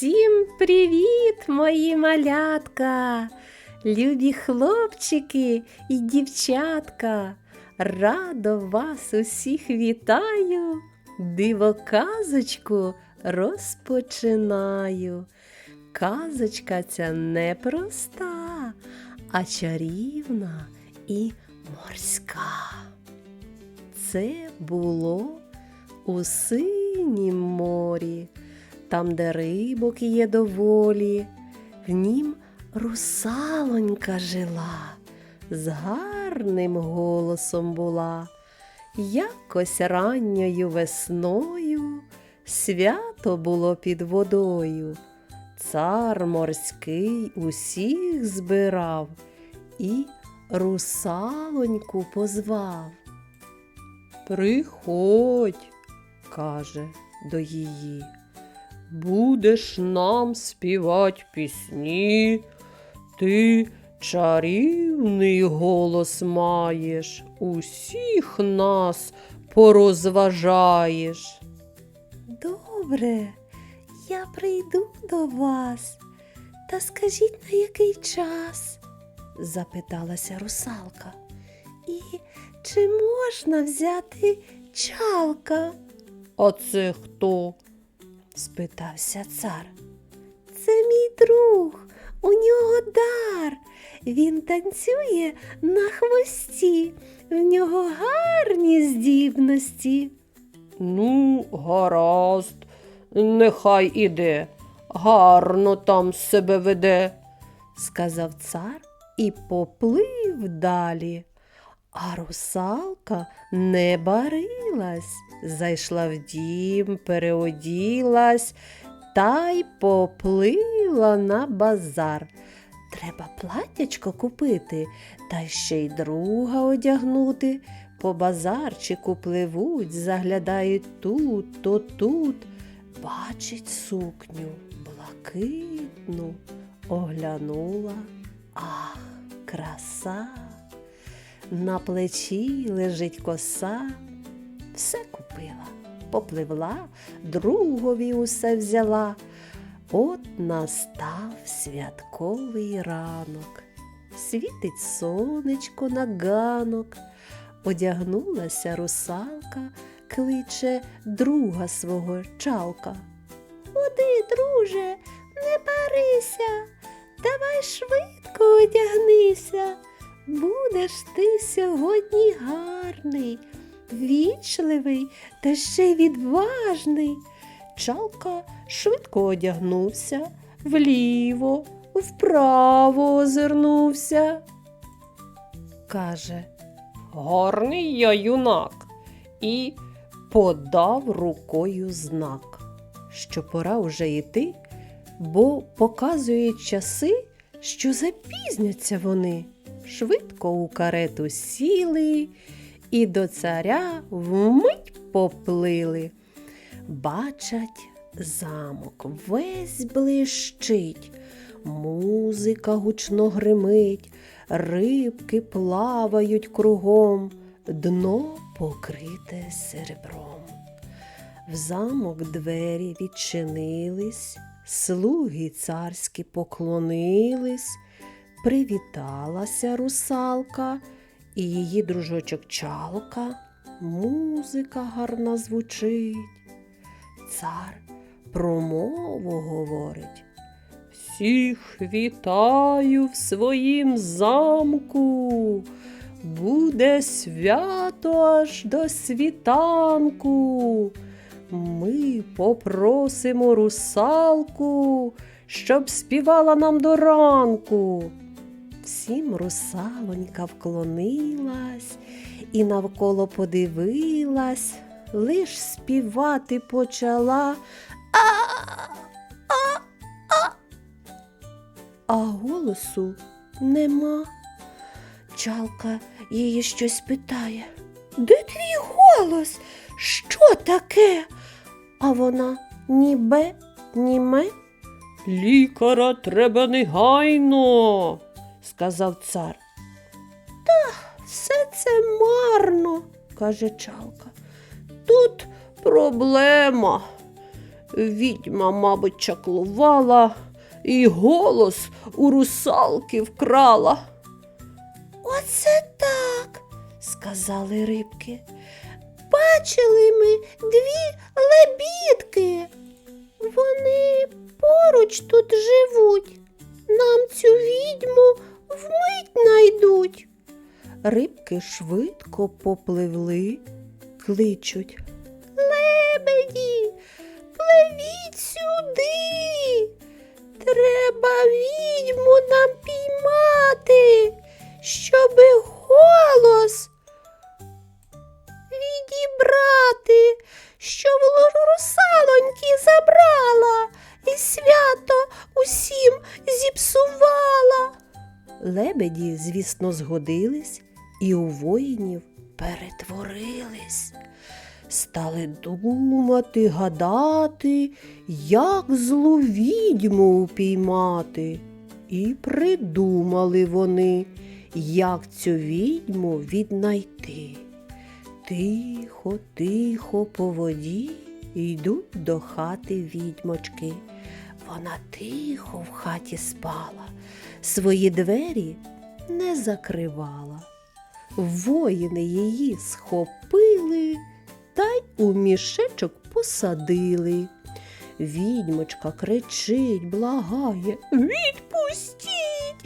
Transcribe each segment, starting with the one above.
Всім привіт, мої малятка, любі хлопчики і дівчатка. Радо вас усіх вітаю, диво казочку розпочинаю. Казочка ця не проста, а чарівна і морська. Це було у синім морі, там, де рибок є доволі, в нім русалонька жила, з гарним голосом була. Якось ранньою весною свято було під водою. Цар морський усіх збирав і русалоньку позвав. Приходь, каже до її, будеш нам співать пісні, ти чарівний голос маєш, усіх нас порозважаєш. Добре, я прийду до вас, та скажіть на який час? запиталася русалка. І чи можна взяти чалка? А це хто? Спитався цар. Це мій друг, у нього дар. Він танцює на хвості, в нього гарні здібності. Ну, гаразд, нехай іде, гарно там себе веде, сказав цар і поплив далі. А русалка не барилась, зайшла в дім, переоділась та й поплила на базар. Треба платячко купити, та ще й друга одягнути. По базарчику пливуть, заглядають тут, то тут. Бачить сукню блакитну, оглянула. Ах, краса! На плечі лежить коса, все купила, попливла, другові усе взяла. От настав святковий ранок, світить сонечко на ганок, одягнулася русалка, кличе друга свого чалка. Ходи, друже, не парися, давай швидко одягнися. Будеш ти сьогодні гарний, вічливий та ще й відважний. Чалка швидко одягнувся, вліво, вправо озирнувся. Каже, гарний я юнак, і подав рукою знак, що пора вже йти, бо показують часи, що запізняться вони. Швидко у карету сіли і до царя вмить поплили. Бачать, замок весь блищить, музика гучно гримить, рибки плавають кругом, дно покрите серебром. В замок двері відчинились, слуги царські поклонились, привіталася русалка і її дружочок чалка. Музика гарна звучить. Цар промову говорить. Всіх вітаю в своїм замку. Буде свято аж до світанку. Ми попросимо русалку, щоб співала нам до ранку. Всім русалонька вклонилась і навколо подивилась, лиш співати почала. А, а, а. а голосу нема. Чалка її щось питає. Де твій голос? Що таке? А вона ні бе, ні ме. Лікаря треба негайно, сказав цар. Та все це марно, каже чалка. Тут проблема. Відьма, мабуть, чаклувала і голос у русалки вкрала. Оце так, сказали рибки. Бачили ми дві лебідки. Вони поруч тут живуть. Нам цю відьму вмить найдуть. Рибки швидко попливли, кличуть. Лебеді, пливіть сюди. Треба відьму нам піймати, щоби голос Лебеді, звісно, згодились і у воїнів перетворились. Стали думати, гадати, як злу відьму упіймати. І придумали вони, як цю відьму віднайти. Тихо, тихо по воді йдуть до хати відьмочки. Вона тихо в хаті спала, свої двері не закривала. Воїни її схопили та й у мішечок посадили. Відьмочка кричить, благає. Відпустіть!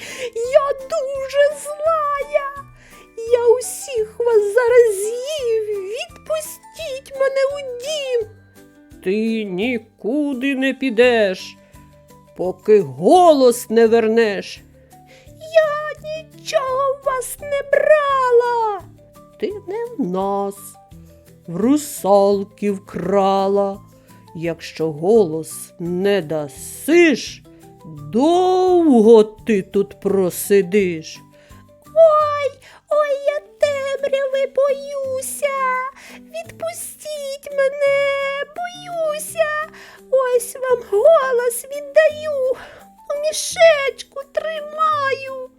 Я дуже злая! Я усіх вас зараз з'їв. Відпустіть мене у дім. Ти нікуди не підеш, поки голос не вернеш. Я нічого в вас не брала. Ти не в нас, в русалки вкрала. Якщо голос не дасиш, довго ти тут просидиш. Ой, ой, я темряви боюся. Відпустіть мене, боюся. Ось вам голос віддаю, у мішечку тримаю.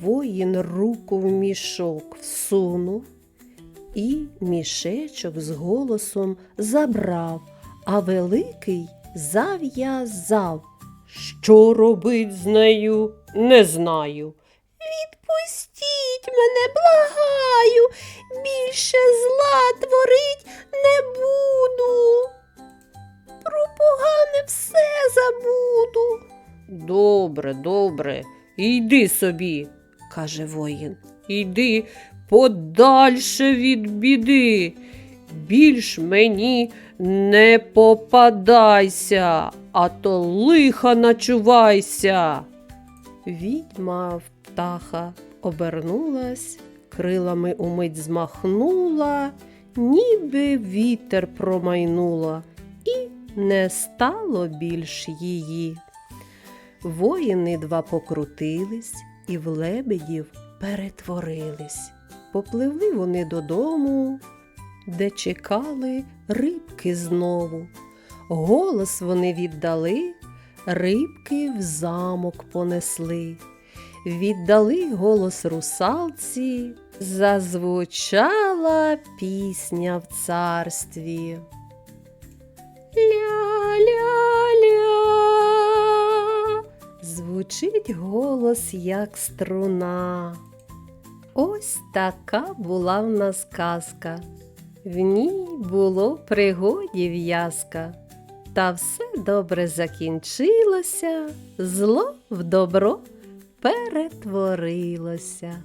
Воїн руку в мішок всунув і мішечок з голосом забрав, а великий зав'язав. Що робить з нею, не знаю. Відпустіть мене, благаю, більше зла творить не буду. Про погане все забуду. Добре, добре, йди собі, каже воїн. Йди подальше від біди. Більш мені не попадайся, а то лиха начувайся. Відьма птаха обернулась, крилами умить змахнула, ніби вітер промайнула, і не стало більш її. Воїни два покрутились і в лебедів перетворились. Попливли вони додому, де чекали рибки знову. Голос вони віддали, рибки в замок понесли. Віддали голос русалці, зазвучала пісня в царстві. Ля-ля-ля, звучить голос, як струна. Ось така була в нас казка. В ній було пригоді в'язка. Та все добре закінчилося, зло в добро перетворилося.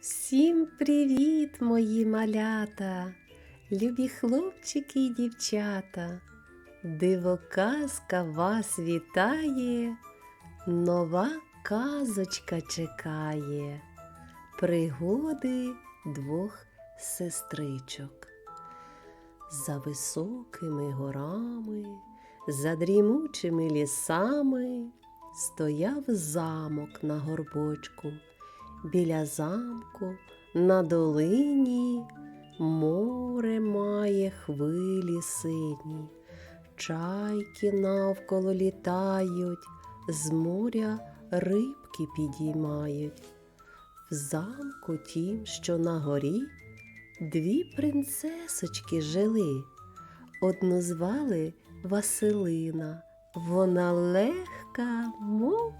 Всім привіт, мої малята, любі хлопчики і дівчата. Дивоказка вас вітає, нова казочка чекає, пригоди двох сестричок. За високими горами, за дрімучими лісами стояв замок на горбочку. Біля замку на долині море має хвилі сині, чайки навколо літають, з моря рибки підіймають. В замку тім, що на горі, дві принцесочки жили. Одну звали Василина. Вона легка, мов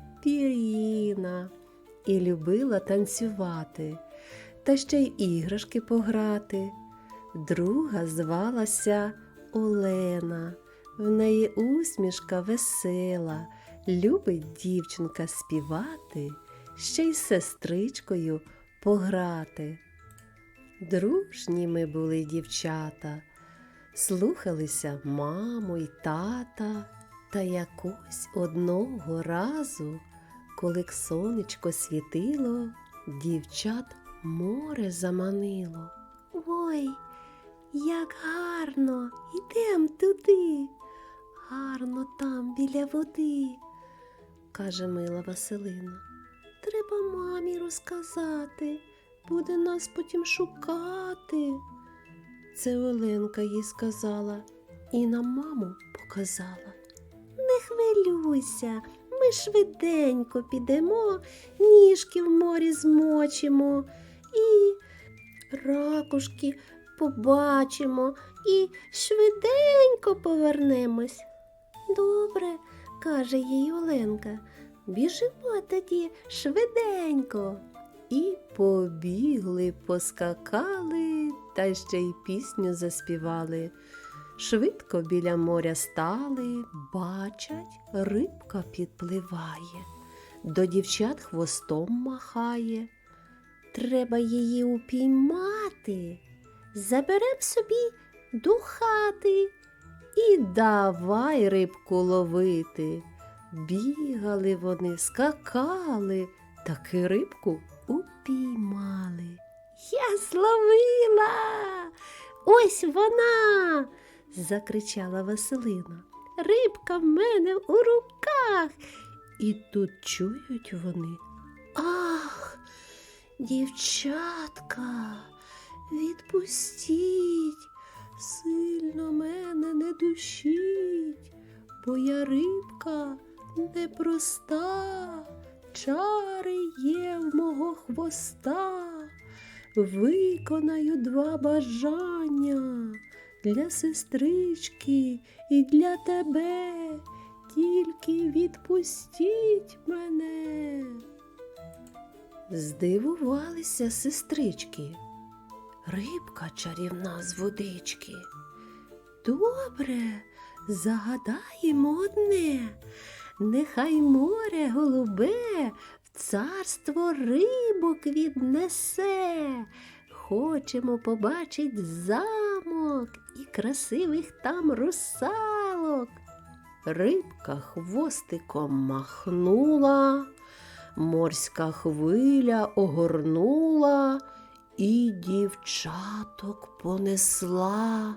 і любила танцювати, та ще й іграшки пограти. Друга звалася Олена. В неї усмішка весела, любить дівчинка співати, ще й сестричкою пограти. Дружні ми були дівчата, слухалися маму й тата, та якось одного разу, коли сонечко світило, дівчат море заманило. Ой, як гарно, ідем туди. Гарно там біля води, каже мила Василина. Треба мамі розказати, буде нас потім шукати. Це Оленка їй сказала і на маму показала. Хвилюйся, ми швиденько підемо, ніжки в морі змочимо і ракушки побачимо і швиденько повернемось. Добре, каже їй Оленка, біжимо тоді швиденько. І побігли, поскакали та ще й пісню заспівали. Швидко біля моря стали, бачать, рибка підпливає, до дівчат хвостом махає. Треба її упіймати, заберем собі до хати і давай рибку ловити. Бігали вони, скакали, таки рибку упіймали. Я зловила. Ось вона. Закричала Василина. Рибка в мене у руках. І тут чують вони. Ах, дівчатка, відпустіть, сильно мене не душіть, бо я рибка непроста, чари є в мого хвоста. Виконаю два бажання для сестрички і для тебе. Тільки відпустіть мене. Здивувалися сестрички. Рибка чарівна з водички. Добре, загадаємо одне. Нехай море голубе в царство рибок віднесе. Хочемо побачить замок і красивих там русалок. Рибка хвостиком махнула, морська хвиля огорнула і дівчаток понесла,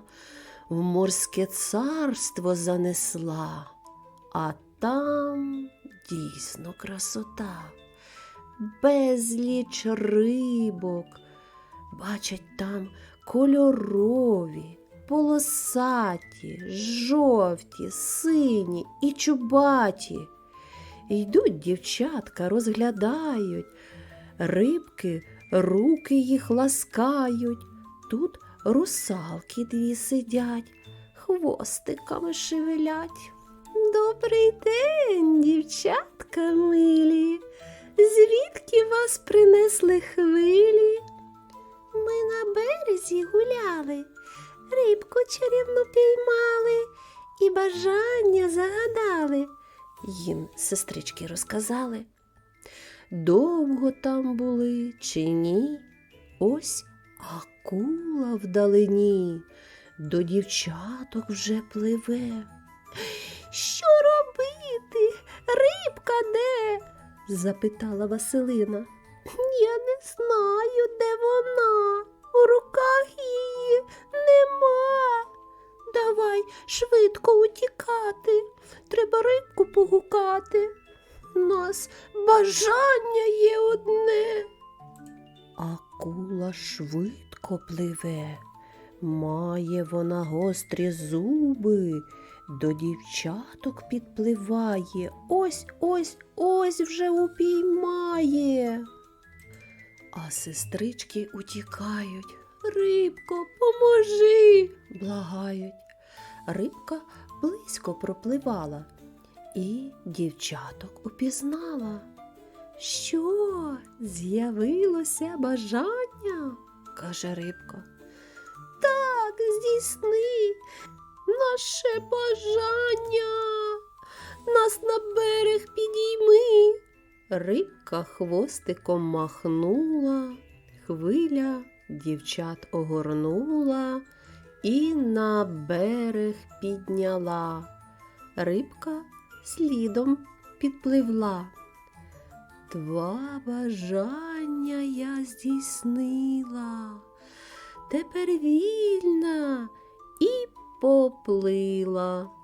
в морське царство занесла, а там дійсно красота, безліч рибок, бачать там кольорові, полосаті, жовті, сині і чубаті. Йдуть дівчатка, розглядають, рибки руки їх ласкають. Тут русалки дві сидять, хвостиками шевелять. Добрий день, дівчатка милі. Звідки вас принесли хвилі? Ми на березі гуляли, рибку чарівну піймали і бажання загадали. Їм сестрички розказали. Довго там були чи ні? Ось акула вдалині, до дівчаток вже пливе. Що робити? Рибка де? запитала Василина. Я не знаю, де вона. У руках її нема. Давай швидко утікати. Треба рибку погукати. Нас бажання є одне. Акула швидко пливе, має вона гострі зуби, до дівчаток підпливає, ось ось ось вже упіймає. А сестрички утікають. Рибко, поможи, благають. рибка близько пропливала і дівчаток упізнала. Що, з'явилося бажання? каже рибка. Так, здійсни наше бажання. Нас на берег підійми. Рибка хвостиком махнула, хвиля дівчат огорнула і на берег підняла. Рибка слідом підпливла. Два бажання я здійснила, тепер вільна і поплила.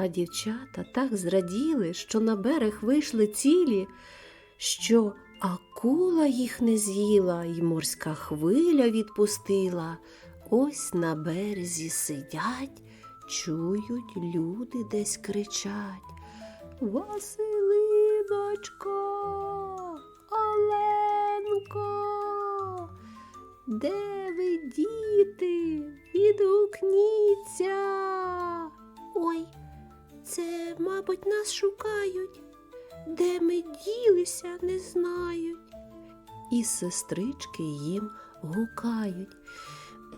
А дівчата так зраділи, що на берег вийшли цілі, що акула їх не з'їла, й морська хвиля відпустила. Ось на березі сидять, чують, люди десь кричать. Василиночко, Оленко, де ви, діти? Відгукніться. Ой, це, мабуть, нас шукають. Де ми ділися, не знають. І сестрички їм гукають.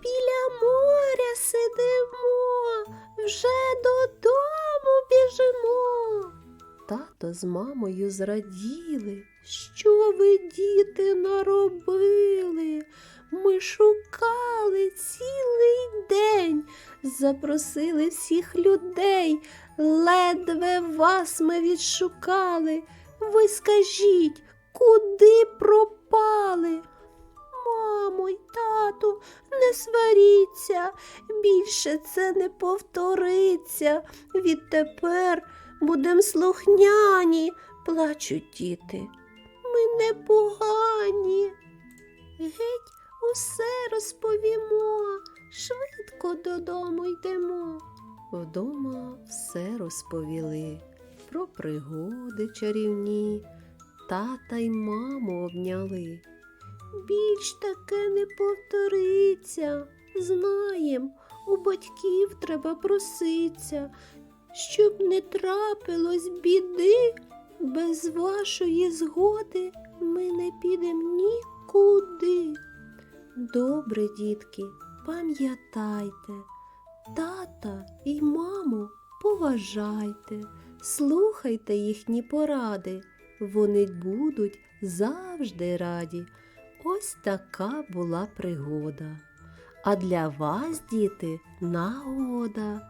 Біля моря сидимо, вже додому біжимо. Тато з мамою зраділи. Що ви, діти, наробили? Ми шукали цілий день, запросили всіх людей, ледве вас ми відшукали. Ви скажіть, куди пропали? Мамо й тату, не сваріться, більше це не повториться. Відтепер будем слухняні, плачуть діти. Ми не погані. Геть усе розповімо, швидко додому йдемо. Вдома все розповіли про пригоди чарівні, тата й маму обняли. Більш таке не повториться. Знаєм, у батьків треба проситься, щоб не трапилось біди. Без вашої згоди ми не підемо нікуди. Добре, дітки, пам'ятайте, тата і маму поважайте, слухайте їхні поради, вони будуть завжди раді. Ось така була пригода. А для вас, діти, нагода,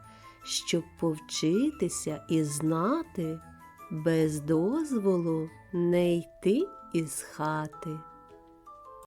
щоб повчитися і знати, без дозволу не йти із хати.